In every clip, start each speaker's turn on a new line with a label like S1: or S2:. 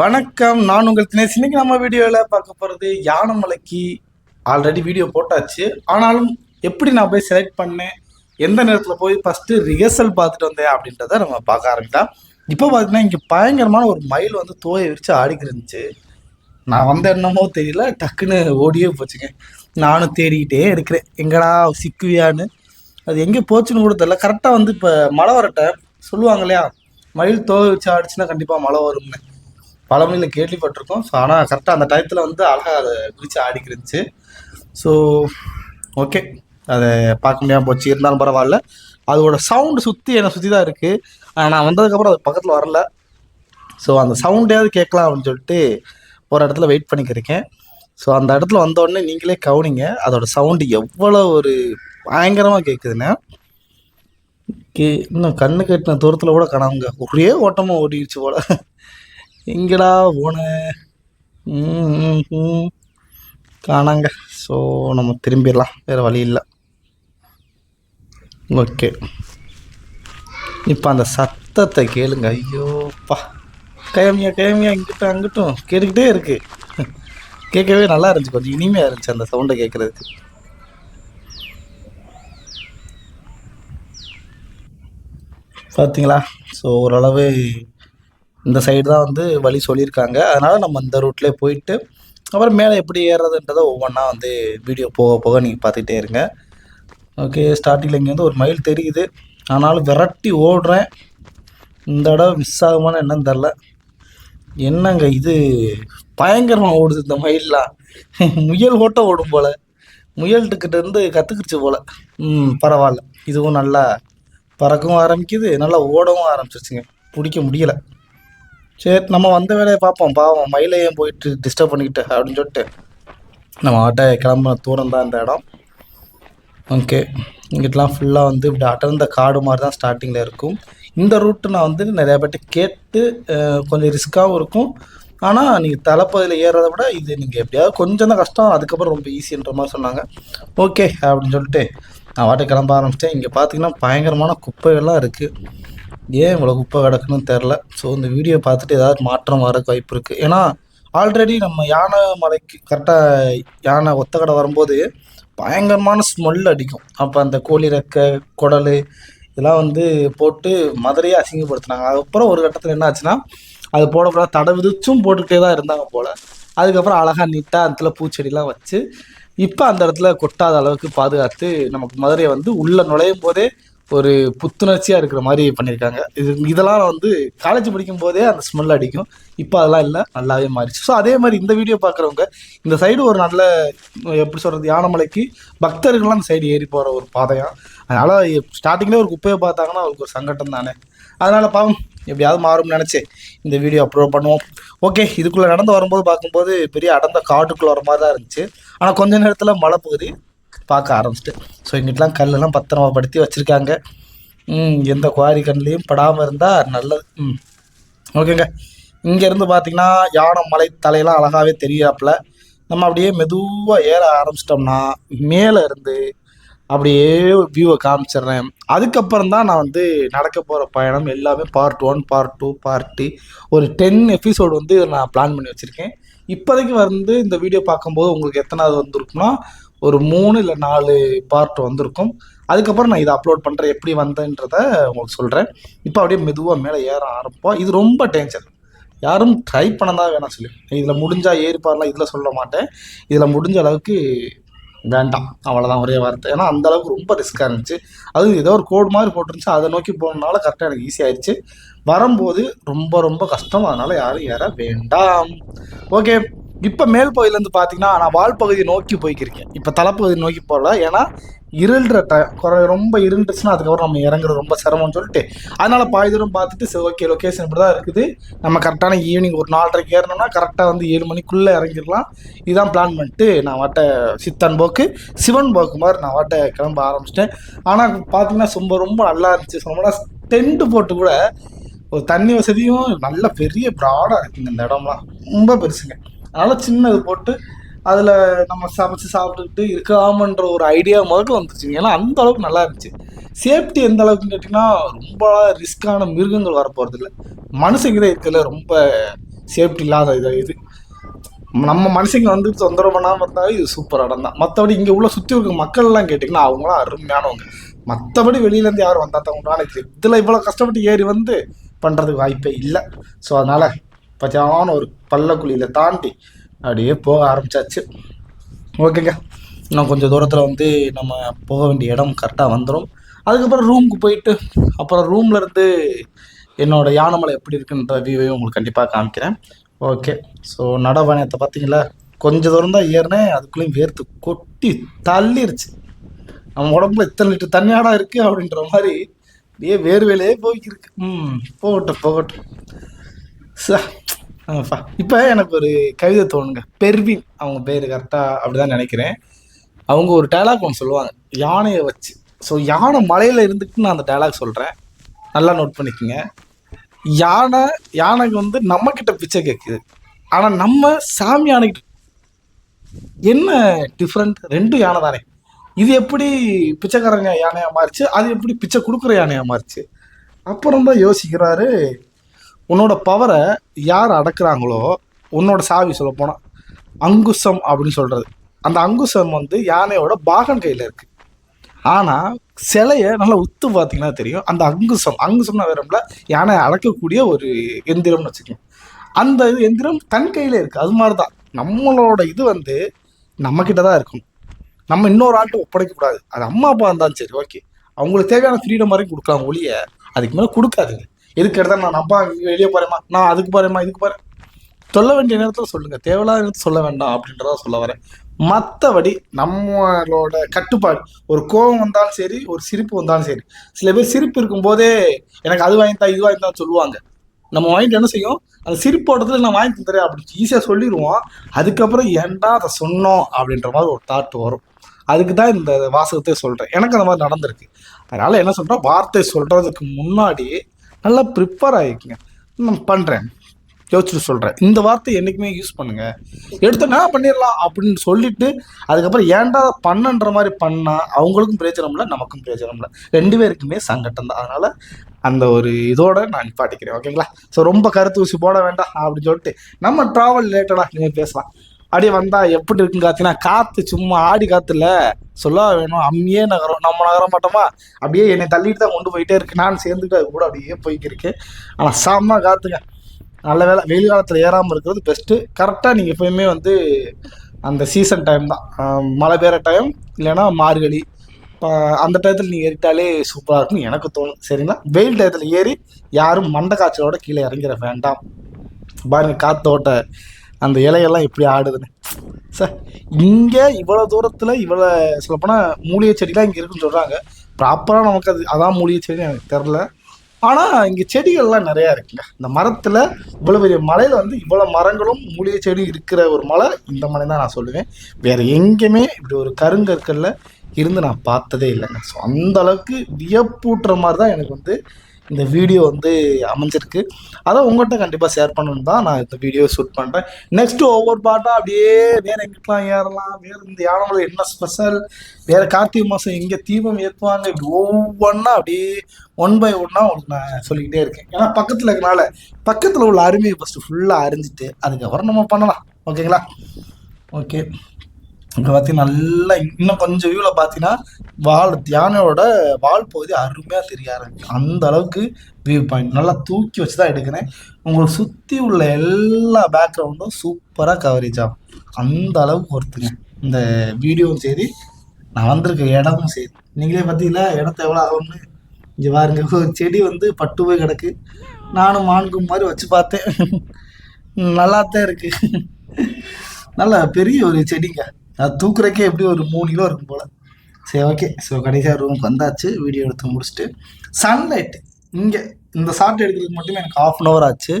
S1: வணக்கம். நான் உங்கள் தினேஷ். இன்னைக்கு நம்ம வீடியோவில் பார்க்க போகிறது யானமலைக்கு ஆல்ரெடி வீடியோ போட்டாச்சு. ஆனாலும் எப்படி நான் போய் செலக்ட் பண்ணேன்? எந்த நேரத்தில் போய் ஃபஸ்ட்டு ரிஹர்சல் பார்த்துட்டு வந்தேன் அப்படின்றத நம்ம பார்க்க ஆரம்பிக்கலாம். இப்போ பார்த்தீங்கன்னா இங்கே பயங்கரமான ஒரு மயில் வந்து தோயை விரித்து ஆடிக்கிருந்துச்சு இருந்துச்சு. நான் வந்த என்னமோ தெரியல. டக்குன்னு ஓடியே போச்சுங்க. நானும் தேடிக்கிட்டே இருக்கிறேன். எங்கடா சிக்குவியான்னு. அது எங்கே போச்சுன்னு கூட தெரியல. கரெக்டாக வந்து இப்போ மழை வரட்ட சொல்லுவாங்க இல்லையா? மயில் தோகை வச்சு ஆடிச்சுன்னா கண்டிப்பாக மழை வரும்னு. பழமொழியில் கேள்விப்பட்டிருக்கோம். ஸோ ஆனால் கரெக்டாக அந்த டயத்தில் வந்து அழகாக அதை பிடிச்சி ஆடிக்கிருந்துச்சு ஸோ ஓகே அதை பார்க்க முடியாமல் போச்சு. இருந்தாலும் பரவாயில்ல. அதோட சவுண்டு சுற்றி என்னை சுற்றி தான் இருக்குது நான் வந்ததுக்கப்புறம் அது பக்கத்தில் வரல. ஸோ அந்த சவுண்டையாவது கேட்கலாம் அப்படின்னு சொல்லிட்டு ஒரு இடத்துல வெயிட் பண்ணிக்கிருக்கேன் ஸோ அந்த இடத்துல வந்தோடனே நீங்களே கவனிங்க. அதோட சவுண்டு எவ்வளோ ஒரு பயங்கரமாக கேட்குதுன்னா கே இன்னும் கண்ணு கட்டின தூரத்தில் கூட காணாமங்க ஒரே ஓட்டமாக ஓடிடுச்சு போல். எங்கடா போன? ம், காணாங்க. ஸோ நம்ம திரும்பிடலாம். வேறு வழி இல்லை. ஓகே இப்போ அந்த சத்தத்தை கேளுங்க. ஐயோப்பா கயமியா கயமியா இங்கிட்டும் அங்கிட்டும். கேட்டுக்கிட்டே இருக்கு. கேட்கவே நல்லா இருந்துச்சு. கொஞ்சம் இனிமையாக இருந்துச்சு அந்த சவுண்டை கேட்குறதுக்கு பார்த்தீங்களா ஸோ ஓரளவு இந்த சைடு தான் வந்து வழி சொல்லியிருக்காங்க. அதனால் நம்ம இந்த ரூட்லேயே போயிட்டு அப்புறம் மேலே எப்படி ஏறுறதுன்றதை ஒவ்வொன்றா வந்து வீடியோ போக போக நீங்கள் பார்த்துக்கிட்டே இருங்க. ஓகே ஸ்டார்டிங்கில் இங்கேருந்து ஒரு மைல் தெரியுது. ஆனாலும் விரட்டி ஓடுறேன். இந்த தடவை மிஸ் ஆகுமான்னு என்னன்னு தெரில என்னங்க இது? பயங்கரமாக ஓடுது இந்த மயிலெலாம் முயல் ஓட்டம் ஓடும் போல். முயல்கிட்டேருந்து கற்றுக்கிடுச்சு போல். ம் பரவாயில்ல. இதுவும் நல்லா பறக்கவும் ஆரம்பிக்குது. நல்லா ஓடவும் ஆரம்பிச்சிருச்சுங்க. பிடிக்க முடியல. சரி நம்ம வந்த வேலையை பார்ப்போம். பாவம் மயிலையும் போயிட்டு டிஸ்டர்ப் பண்ணிக்கிட்டு அப்படின்னு சொல்லிட்டு நம்ம ஆட்டை கிளம்புன தூரம் தான் இந்த இடம். ஓகே இங்கிட்டலாம் ஃபுல்லாக வந்து இப்படி அடர்ந்த காடு மாதிரி தான் ஸ்டார்டிங்கில் இருக்கும். இந்த ரூட்டு நான் வந்து நிறையா பேர்ட்ட கேட்டு கொஞ்சம் ரிஸ்க்காகவும் இருக்கும். ஆனால் நீங்கள் தலைப்பதில் ஏறுறத விட இது நீங்கள் எப்படியாவது கொஞ்சம் தான் கஷ்டம். அதுக்கப்புறம் ரொம்ப ஈஸின்ற மாதிரி சொன்னாங்க. ஓகே அப்படின்னு சொல்லிட்டு நான் வாட்டை கிளம்ப ஆரம்பிச்சிட்டேன். இங்கே பார்த்தீங்கன்னா பயங்கரமான குப்பைகள்லாம் இருக்குது ஏன் இவ்வளோ குப்பை கிடக்குன்னு தெரில ஸோ இந்த வீடியோ பார்த்துட்டு ஏதாவது மாற்றம் வரக்கு வாய்ப்பு இருக்குது ஏன்னா ஆல்ரெடி நம்ம யானை மலைக்கு கரெக்டாக யானை ஒத்தக்கடை வரும்போது பயங்கரமான ஸ்மெல் அடிக்கும். அப்போ அந்த கோழி ரெக்க குடல் இதெல்லாம் வந்து போட்டு மதுரையே அசிங்கப்படுத்தினாங்க. அதுக்கப்புறம் ஒரு கட்டத்தில் என்ன ஆச்சுன்னா அது போடக்கூடாது தடை விதிச்சும் போட்டுக்கிட்டே தான் இருந்தாங்க போல். அதுக்கப்புறம் அழகாக நீட்டாக அந்த இடத்துல பூச்செடிலாம் வச்சு இப்போ அந்த இடத்துல கொட்டாத அளவுக்கு பாதுகாத்து நமக்கு மதுரையை வந்து உள்ளே நுழையும் போதே ஒரு புத்துணர்ச்சியாக இருக்கிற மாதிரி பண்ணியிருக்காங்க. இது இதெல்லாம் வந்து காலேஜ் படிக்கும் போதே அந்த ஸ்மெல் அடிக்கும். இப்போ அதெல்லாம் இல்லை. நல்லாவே மாறிச்சு ஸோ அதே மாதிரி இந்த வீடியோ பார்க்குறவங்க இந்த சைடு ஒரு நல்ல எப்படி சொல்கிறது யானமலைக்கு பக்தர்கள்லாம் அந்த சைடு ஏறி போகிற ஒரு பாதையாக அதனால் ஸ்டார்டிங்லேயே ஒரு குப்பையை பார்த்தாங்கன்னா அவருக்கு ஒரு சங்கடம் தானே? அதனால் பாவம் எப்படியாவது மாறும்னு நினச்சி இந்த வீடியோ அப்லோட் பண்ணுவோம். ஓகே இதுக்குள்ளே நடந்து வரும்போது பார்க்கும்போது பெரிய அடர்ந்த காட்டுக்குள்ளே வர மாதிரி தான் இருந்துச்சு. ஆனால் கொஞ்ச நேரத்தில் மழை பகுதி பார்க்க ஆரம்பிச்சிட்டு. ஸோ இங்கிட்டலாம் கல்லெல்லாம் பத்திரமாப்படுத்தி வச்சுருக்காங்க. ம் எந்த குவாரி கண்ணிலையும் படாமல் இருந்தால் நல்லது. ம். ஓகேங்க. இங்கேருந்து பார்த்தீங்கன்னா யானை மலை தலையெல்லாம் அழகாகவே தெரியாப்புல. நம்ம அப்படியே மெதுவாக ஏற ஆரம்பிச்சிட்டோம்னா மேலே இருந்து அப்படியே வியூவை காமிச்சிடுறேன். அதுக்கப்புறம் தான் நான் வந்து நடக்க போகிற பயணம் எல்லாமே part one part two part ஒரு டென் எபிசோடு வந்து நான் பிளான் பண்ணி வச்சுருக்கேன். இப்போதைக்கு வந்து இந்த வீடியோ பார்க்கும்போது உங்களுக்கு எத்தனாவது வந்திருக்குன்னா ஒரு மூணு இல்லை நாலு பார்ட் வந்திருக்கும். அதுக்கப்புறம் நான் இதை அப்லோட் பண்ணுறேன் எப்படி வந்தேன்றத உங்களுக்கு சொல்கிறேன் இப்போ அப்படியே மெதுவாக மேலே ஏற ஆரம்பிப்போம். இது ரொம்ப டேஞ்சர் யாரும் ட்ரை பண்ணதான் வேணாம் சொல்லி. இதில் முடிஞ்சால் ஏறி இதில் சொல்ல மாட்டேன். இதில் முடிஞ்ச அளவுக்கு வேண்டாம். அவ்வளோதான் ஒரே வார்த்தை. ஏன்னா அந்த அளவுக்கு ரொம்ப ரிஸ்க்காக இருந்துச்சு. அது ஏதோ ஒரு கோடு மாதிரி போட்டுருந்துச்சு. அதை நோக்கி போனதுனால கரெக்டாக எனக்கு ஈஸி வரும்போது ரொம்ப ரொம்ப கஷ்டம். அதனால் யாரும் ஏற வேண்டாம். ஓகே இப்போ மேல் பகுதியிலேருந்து பார்த்தீங்கன்னா நான் வால் பகுதியை நோக்கி போய்க்கிருக்கேன். இப்போ தலைப்பகுதி நோக்கி போகல. ஏன்னா இருள்ற ட குறை ரொம்ப இருண்டுச்சுன்னா அதுக்கப்புறம் நம்ம இறங்குறது ரொம்ப சிரமம்னு சொல்லிட்டு அதனால் பாதி தூரம் பார்த்துட்டு சரி ஓகே லொக்கேஷன் இப்படி தான் இருக்குது. நம்ம கரெக்டான ஈவினிங் ஒரு நாலரைக்கு ஏறணும்னா கரெக்டாக வந்து ஏழு மணிக்குள்ளே இறங்கிடலாம். இதுதான் பிளான் பண்ணிட்டு நான் வாட்ட சித்தன் போக்கு சிவன் போக்கு மாதிரி நான் வாட்ட கிளம்ப ஆரம்பிச்சிட்டேன். ஆனால் பார்த்தீங்கன்னா ரொம்ப ரொம்ப நல்லா இருந்துச்சு. சொல்லணும்னா டென்ட்டு போட்டு கூட ஒரு தண்ணி வசதியும் நல்ல பெரிய ப்ராடாக இருக்குங்க இந்த இடம்லாம். ரொம்ப பெருசுங்க. அதனால் சின்னது போட்டு அதில் நம்ம சமைச்சு சாப்பிட்டுக்கிட்டு இருக்காமன்ற ஒரு ஐடியா முதல்ல வந்துருச்சுங்க ஏன்னா அந்த அளவுக்கு நல்லா இருந்துச்சு. சேஃப்டி எந்த அளவுக்குன்னு கேட்டிங்கன்னா ரொம்ப ரிஸ்க்கான மிருகங்கள் வரப்போகிறது இல்லை மனுஷங்க தான் இருக்கிறதுல ரொம்ப சேஃப்டி இல்லாத இதாக இது. நம்ம மனுஷங்க வந்து தொந்தரவு பண்ணாமல் இருந்தாலும் இது சூப்பர் இடம் தான். மற்றபடி இங்கே உள்ள சுற்றி இருக்க மக்கள்லாம் கேட்டிங்கன்னா அவங்களாம் அருமையானவங்க. மற்றபடி வெளியிலேருந்து யாரும் வந்தால் தான் உண்டான இதில் இவ்வளோ கஷ்டப்பட்டு ஏறி வந்து பண்ணுறதுக்கு வாய்ப்பே இல்லை. ஸோ அதனால் பச்சான ஒரு பள்ளக்குழியில் தாண்டி அப்படியே போக ஆரம்பிச்சாச்சு. ஓகேங்க. இன்னும் கொஞ்சம் தூரத்தில் வந்து நம்ம போக வேண்டிய இடம் கரெக்டாக வந்துடும் அதுக்கப்புறம் ரூமுக்கு போயிட்டு அப்புறம் ரூம்ல இருந்து என்னோட யானமலை எப்படி இருக்குன்ற வியூவையும் உங்களுக்கு கண்டிப்பாக காமிக்கிறேன். ஓகே. ஸோ நடவயணத்தை பார்த்தீங்களா கொஞ்சம் தூரம் தான் ஏறினேன். அதுக்குள்ளேயும் வேர்த்து கொட்டி தள்ளிருச்சு. நம்ம உடம்புல இத்தனை லிட்டர் தண்ணியாடா இருக்குது அப்படின்ற மாதிரி அப்படியே வேர்வேலையே போய்க்கிருக்கு ம் போகட்டும் போகட்டும். இப்போ எனக்கு ஒரு கவிதை தோணுங்க. பெர்வின் அவங்க பேர் கரெக்டாக அப்படிதான் நினைக்கிறேன். அவங்க ஒரு டயலாக் ஒன்று சொல்லுவாங்க. யானையை வச்சு. ஸோ யானை மலையில் இருந்துட்டு நான் அந்த டைலாக் சொல்கிறேன் நல்லா நோட் பண்ணிக்கோங்க. யானை யானைக்கு வந்து நம்ம கிட்ட பிச்சை கேட்குது ஆனால் நம்ம சாமி யானைக்கிட்ட என்ன டிஃப்ரெண்ட் ரெண்டும் யானை தானே. இது எப்படி பிச்சைக்காரங்க யானையாக மாறிச்சு? அது எப்படி பிச்சை கொடுக்குற யானையாக மாறிச்சு? அப்புறம் தான் யோசிக்கிறாரு உன்னோட பவரை யார் அடக்குறாங்களோ உன்னோட சாவி சொல்ல போனால் அங்குசம் அப்படின்னு சொல்கிறது அந்த அங்குசம் வந்து யானையோட பாகன் கையில் இருக்கு. ஆனால் சிலையை நல்லா உத்து பார்த்தீங்கன்னா தெரியும். அந்த அங்குசம் அங்குசம்னா வேறம்ல யானை அடக்கக்கூடிய ஒரு எந்திரம்னு வச்சுக்கோங்க. அந்த இது எந்திரம் தன் கையில் இருக்கு. அது மாதிரி தான் நம்மளோட இது வந்து நம்மக்கிட்ட தான் இருக்கும் நம்ம இன்னொரு ஆள்கிட்ட ஒப்படைக்கக்கூடாது அது அம்மா அப்பா இருந்தாலும் சரி ஓகே அவங்களுக்கு தேவையான ஃப்ரீடம் வரைக்கும் கொடுக்கலாம் ஒழிய அதுக்கு மேலே கொடுக்காதுங்க. எதுக்கு எடுத்தா நான் அப்பா வெளியே போறேமா நான் அதுக்கு போறேம்மா இதுக்கு போறேன். சொல்ல வேண்டிய நேரத்தில் சொல்லுங்க. தேவையில்லாத நேரத்தில் சொல்ல வேண்டாம் அப்படின்றத சொல்ல வரேன். மற்றபடி நம்மளோட கட்டுப்பாடு. ஒரு கோபம் வந்தாலும் சரி ஒரு சிரிப்பு வந்தாலும் சரி. சில பேர் சிரிப்பு இருக்கும்போதே எனக்கு அது வாங்கித்தா இது வாங்கித்தான் சொல்லுவாங்க. நம்ம வாங்கிட்டு என்ன செய்யும்? அந்த சிரிப்போட்டத்தில் நான் வாங்கி தந்துறேன் அப்படின்னு ஈஸியாக சொல்லிடுவோம். அதுக்கப்புறம் ஏன்டா அதை சொன்னோம் அப்படின்ற மாதிரி ஒரு தாட் வரும். அதுக்கு தான் இந்த வாசகத்தை சொல்கிறேன் எனக்கு அந்த மாதிரி நடந்திருக்கு. அதனால் என்ன சொல்கிறேன் வார்த்தை சொல்கிறதுக்கு முன்னாடி நல்லா ப்ரிப்பேர் ஆகிக்கங்க. நான் பண்ணுறேன் யோசிச்சுட்டு சொல்கிறேன் இந்த வார்த்தை என்றைக்குமே யூஸ் பண்ணுங்க. எடுத்தோன்னா பண்ணிடலாம் அப்படின்னு சொல்லிட்டு அதுக்கப்புறம் ஏன்டா பண்ணன்ற மாதிரி பண்ணால் அவங்களுக்கும் பிரயோஜனம் இல்லை நமக்கும் பிரயோஜனம் இல்லை. ரெண்டு பேருக்குமே சங்கட்டம் தான். அதனால் அந்த ஒரு இதோட நான் நிப்பாட்டிக்கிறேன். ஓகேங்களா ஸோ ரொம்ப கருத்து ஊசி போட வேண்டாம் அப்படின்னு சொல்லிட்டு நம்ம ட்ராவல் ரிலேட்டடாக நீங்கள் பேசலாம். அப்படியே வந்தா எப்படி இருக்குன்னு காத்தினா காத்து சும்மா ஆடி காத்துல சொல்ல வேணும் அம்மியே நகரம் நம்ம நகர மாட்டோமா? அப்படியே என்னை தள்ளிட்டு தான் கொண்டு போயிட்டே இருக்கு. நான் சேர்ந்துட்டு அது கூட அப்படியே போய்க்கிருக்கேன் ஆனால் செம்ம காத்துங்க. நல்ல வேலை வெயில் காலத்தில் ஏறாமல் இருக்கிறது பெஸ்ட்டு கரெக்டாக நீங்கள் எப்பயுமே வந்து அந்த சீசன் டைம் தான். மழை பெய்கிற டைம் இல்லைன்னா மார்கழி. அந்த டயத்தில் நீங்கள் ஏறிட்டாலே சூப்பராக இருக்கும்னு எனக்கு தோணும். சரிங்களா? வெயில் டயத்தில் ஏறி யாரும் மண்டை காய்ச்சலோட கீழே இறங்கிட வேண்டாம். பாருங்க காத்தோட்ட. அந்த இலையெல்லாம் எப்படி ஆடுதுன்னு. சார் இங்கே இவ்வளோ தூரத்தில் இவ்வளோ சொல்லப்போனால் மூலிகை செடிலாம் இங்கே இருக்குன்னு சொல்கிறாங்க ப்ராப்பராக நமக்கு அது அதான் மூலிகை செடி எனக்கு தெரில ஆனால் இங்கே செடிகள்லாம் நிறையா இருக்குங்க. இந்த மரத்தில் இவ்வளோ பெரிய மலையில் வந்து இவ்வளோ மரங்களும் மூலிகை செடி இருக்கிற ஒரு மலை இந்த மலை தான் நான் சொல்லுவேன். வேறு எங்கேயுமே இப்படி ஒரு கருங்கற்களில் இருந்து நான் பார்த்ததே இல்லைங்க. ஸோ அந்த அளவுக்கு வியப்பூட்டுற மாதிரி தான் எனக்கு வந்து இந்த வீடியோ வந்து அமைஞ்சிருக்கு. அதான் உங்கள்கிட்ட கண்டிப்பாக ஷேர் பண்ணணும் தான் நான் இந்த வீடியோ ஷூட் பண்ணுறேன் நெக்ஸ்ட்டு ஒவ்வொரு பாட்டாக அப்படியே வேறு எங்கிட்டலாம் ஏறலாம் வேறு இந்த யானமலை என்ன ஸ்பெஷல் வேறு கார்த்திகை மாதம் எங்கே தீபம் ஏற்றுவாங்க இப்படி ஒவ்வொன்றா அப்படியே ஒன் பை ஒன்னாக உங்களுக்கு நான் சொல்லிக்கிட்டே இருக்கேன். ஏன்னா பக்கத்தில் இருக்கனால பக்கத்தில் உள்ள அருமையை ஃபஸ்ட்டு ஃபுல்லாக அறிஞ்சிட்டு அதுக்கப்புறம் நம்ம பண்ணலாம். ஓகேங்களா ஓகே இங்கே பார்த்தீங்கன்னா நல்லா இன்னும் கொஞ்சம் வியூவில் பார்த்தீங்கன்னா வால் தியானோட வால் பகுதி அருமையாக தெரிய ஆரம்பிக்கும் அந்த அளவுக்கு வியூ பாயிண்ட் நல்லா தூக்கி வச்சு தான் எடுக்கிறேன். உங்களுக்கு சுற்றி உள்ள எல்லா பேக்ரவுண்டும் சூப்பராக கவரேஜ் ஆகும். அந்த அளவுக்கு ஒருத்துங்க. இந்த வீடியோவும் சரி நான் வந்திருக்க இடமும் சரி. நீங்களே பார்த்தீங்களா இடத்த எவ்வளோ ஆகும்னு. இங்கே பாருங்க செடி வந்து பட்டு போய் கிடக்கு. நானும் மான்கும் மாதிரி வச்சு பார்த்தேன். நல்லாத்தான் இருக்கு. நல்ல பெரிய ஒரு செடிங்க. அது தூக்குறக்கே எப்படி ஒரு மூணு கிலோ இருக்கும் போல். சரி ஓகே ஸோ கடைசியாக ரூமுக்கு வந்தாச்சு. வீடியோ எடுத்து முடிச்சுட்டு சன்லைட் இங்கே இந்த ஷார்ட் எடுக்கிறதுக்கு மட்டுமே எனக்கு ஆஃப் அன் ஹவர் ஆச்சு.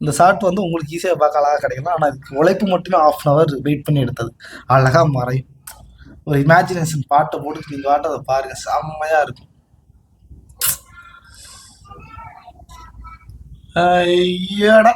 S1: இந்த ஷார்ட் வந்து உங்களுக்கு ஈஸியாக பார்க்க அழகாக கிடைக்கலாம். ஆனால் இதுக்கு உழைப்பு மட்டுமே ஆஃப் அன் ஹவர் வெயிட் பண்ணி எடுத்தது. அழகாக மறையும் ஒரு இமேஜினேஷன் பாட்டை போட்டு நீங்கள் பாட்டு அதை பாருங்கள் செம்மையாக இருக்கும். ஐயடா.